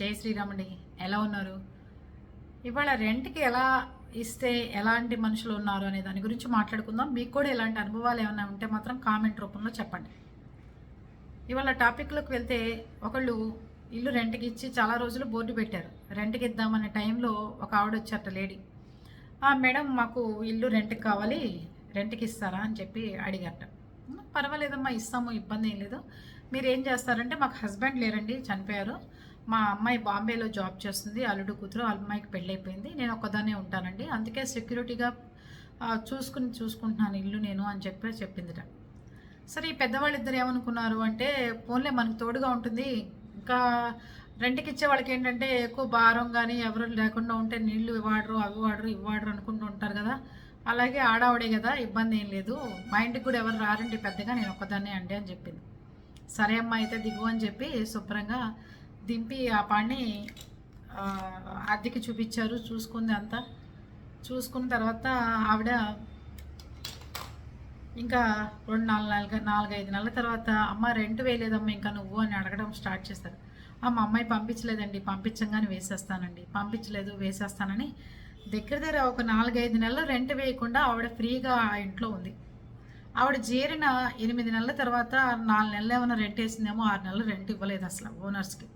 జై శ్రీరాముడి ఎలా ఉన్నారు? ఇవాళ రెంట్కి ఎలా ఇస్తే ఎలాంటి మనుషులు ఉన్నారు అనే దాని గురించి మాట్లాడుకుందాం. మీకు కూడా ఇలాంటి అనుభవాలు ఏమైనా ఉంటే మాత్రం కామెంట్ రూపంలో చెప్పండి. ఇవాళ టాపిక్లోకి వెళ్తే ఒకళ్ళు ఇల్లు రెంట్కి ఇచ్చి చాలా రోజులు బోర్డు పెట్టారు. రెంట్కి ఇద్దామనే టైంలో ఒక ఆవిడ వచ్చారట లేడీ. "ఆ, మేడం మాకు ఇల్లు రెంట్కి కావాలి రెంట్కి ఇస్తారా? అని చెప్పి అడిగారట. పర్వాలేదమ్మా ఇస్తాము ఇబ్బంది ఏం లేదు. మీరు ఏం చేస్తారంటే మాకు హస్బెండ్ లేరండి చనిపోయారు. మా అమ్మాయి బాంబేలో జాబ్ చేస్తుంది అల్లుడు కూతురు అమ్మాయికి పెళ్ళైపోయింది నేను ఒక్కదాన్నే ఉంటానండి. అందుకే సెక్యూరిటీగా చూసుకుని చూసుకుంటున్నాను ఇల్లు నేను అని చెప్పి చెప్పిందిట. సరే ఈ పెద్దవాళ్ళు ఇద్దరు ఏమనుకున్నారు అంటే ఫోన్లే మనకు తోడుగా ఉంటుంది. ఇంకా రెంట్కి ఇచ్చే వాళ్ళకి ఏంటంటే ఎక్కువ భారం కానీ ఎవరు లేకుండా ఉంటే నీళ్ళు వాడరు అవి వాడరు ఇవి వాడరు అనుకుంటూ ఉంటారు కదా. అలాగే ఆడావిడే కదా ఇబ్బంది ఏం లేదు. మా ఇంటికి కూడా ఎవరు రారండి పెద్దగా నేను ఒక్కదాన్నే అండి అని చెప్పింది. సరే అమ్మ అయితే దిగు అని చెప్పి శుభ్రంగా దింపి ఆ పాడిని అద్దెకి చూపించారు చూసుకుంది అంతా. చూసుకున్న తర్వాత ఆవిడ ఇంకా రెండు నాలుగు నాలుగు నాలుగైదు నెలల తర్వాత అమ్మ రెంట్ వేయలేదమ్మా ఇంకా నువ్వు అని అడగడం స్టార్ట్ చేస్తారు. "ఆ, మా అమ్మాయి పంపించలేదండి పంపించంగానే వేసేస్తానండి. పంపించలేదు వేసేస్తానని. దగ్గర దగ్గర ఒక నాలుగైదు నెలలు రెంట్ వేయకుండా ఆవిడ ఫ్రీగా ఆ ఇంట్లో ఉంది. ఆవిడ చేరిన ఎనిమిది నెలల తర్వాత నాలుగు నెలలు ఏమైనా రెంట్ వేసిందేమో ఆరు నెలలు రెంట్ ఇవ్వలేదు అసలు ఓనర్స్కి.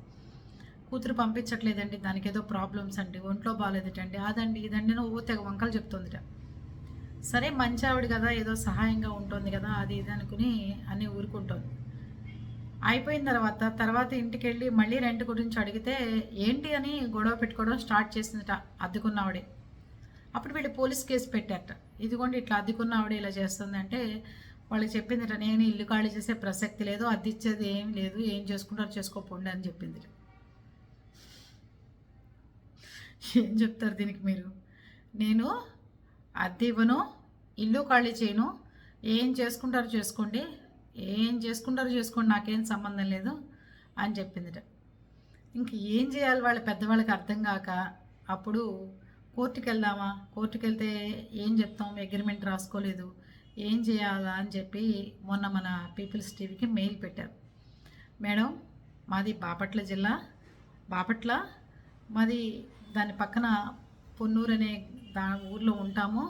కూతురు పంపించట్లేదండి దానికి ఏదో ప్రాబ్లమ్స్ అండి ఒంట్లో బాగాలేదటండి అదండి ఇదండి నువ్వు తెగ వంకలు చెప్తుందిట. సరే మంచి ఆవిడ కదా ఏదో సహాయంగా ఉంటుంది కదా అది ఇది అనుకుని అన్నీ ఊరుకుంటుంది. అయిపోయిన తర్వాత తర్వాత ఇంటికి వెళ్ళి మళ్ళీ రెంట్ గురించి అడిగితే ఏంటి అని గొడవ పెట్టుకోవడం స్టార్ట్ చేసిందిట అద్దెకున్న ఆవిడే. అప్పుడు వీళ్ళు పోలీస్ కేసు పెట్టారట. ఇదిగోండి ఇట్లా అద్దెకున్న ఆవిడ ఇలా చేస్తుంది అంటే వాళ్ళకి చెప్పిందిట నేను ఇల్లు ఖాళీ చేసే ప్రసక్తి లేదు అద్దె ఇచ్చేది ఏం లేదు ఏం చేసుకుంటారో చేసుకోపోండి అని చెప్పింది ఏం చెప్తారు దీనికి మీరు? నేను అద్దె ఇవ్వను ఇల్లు ఖాళీ చేయను. ఏం చేసుకుంటారు చేసుకోండి. ఏం చేసుకుంటారు చేసుకోండి నాకేం సంబంధం లేదు అని చెప్పిందిట. ఇంక ఏం చేయాలి వాళ్ళ పెద్దవాళ్ళకి అర్థం కాక అప్పుడు కోర్టుకి వెళ్దామా? కోర్టుకి వెళ్తే ఏం చెప్తాం? అగ్రిమెంట్ రాసుకోలేదు. ఏం చేయాలా అని చెప్పి మొన్న మన పీపుల్స్ టీవీకి మెయిల్ పెట్టారు. మేడం మాది బాపట్ల జిల్లా. బాపట్ల మాది దాని పక్కన పొన్నూరు అనే దా ఊర్లో ఉంటాము.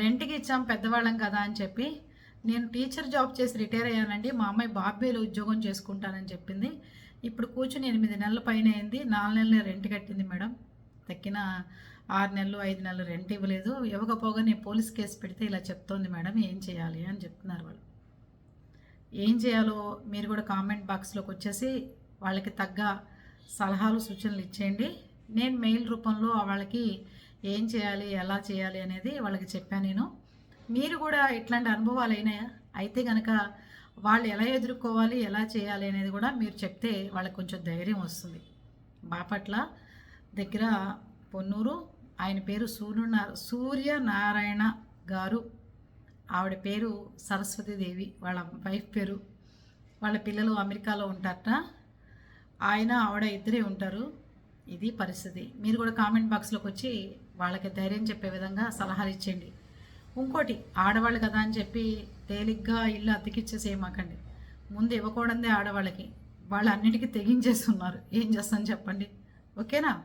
రెంట్కి ఇచ్చాం పెద్దవాళ్ళం కదా అని చెప్పి. నేను టీచర్ జాబ్ చేసి రిటైర్ అయ్యానండి. మా అమ్మాయి బాబ్బేలో ఉద్యోగం చేసుకుంటానని చెప్పింది. ఇప్పుడు కూర్చుని ఎనిమిది నెలల పైన అయింది. నాలుగు నెలలు రెంట్ కట్టింది మేడం. తక్కిన ఆరు నెలలు ఐదు నెలలు రెంట్ ఇవ్వలేదు. ఇవ్వకపోగా నేను పోలీస్ కేసు పెడితే ఇలా చెప్తోంది మేడం. ఏం చేయాలి అని చెప్తున్నారు వాళ్ళు. ఏం చేయాలో మీరు కూడా కామెంట్ బాక్స్లోకి వచ్చేసి వాళ్ళకి తగ్గ సలహాలు సూచనలు ఇచ్చేయండి. నేను మెయిల్ రూపంలో వాళ్ళకి ఏం చేయాలి ఎలా చేయాలి అనేది వాళ్ళకి చెప్పాను నేను. మీరు కూడా ఇట్లాంటి అనుభవాలు అయినాయా? అయితే కనుక వాళ్ళు ఎలా ఎదుర్కోవాలి ఎలా చేయాలి అనేది కూడా మీరు చెప్తే వాళ్ళకి కొంచెం ధైర్యం వస్తుంది. బాపట్ల దగ్గర పొన్నూరు ఆయన పేరు సూర్య సూర్యనారాయణ గారు. ఆవిడ పేరు సరస్వతీదేవి వాళ్ళ వైఫ్ పేరు. వాళ్ళ పిల్లలు అమెరికాలో ఉంటారట. ఆయన ఆవిడ ఇద్దరే ఉంటారు. ఇది పరిస్థితి. మీరు కూడా కామెంట్ బాక్స్లోకి వచ్చి వాళ్ళకి ధైర్యం చెప్పే విధంగా సలహాలు ఇచ్చేయండి. ఇంకోటి ఆడవాళ్ళు కదా అని చెప్పి తేలిగ్గా ఇల్లు అతికిచ్చేసేయమాకండి ముందు ఇవ్వకూడదే ఆడవాళ్ళకి. వాళ్ళు అన్నిటికీ తెగించేస్తున్నారు. ఏం చేస్తాను చెప్పండి. ఓకేనా?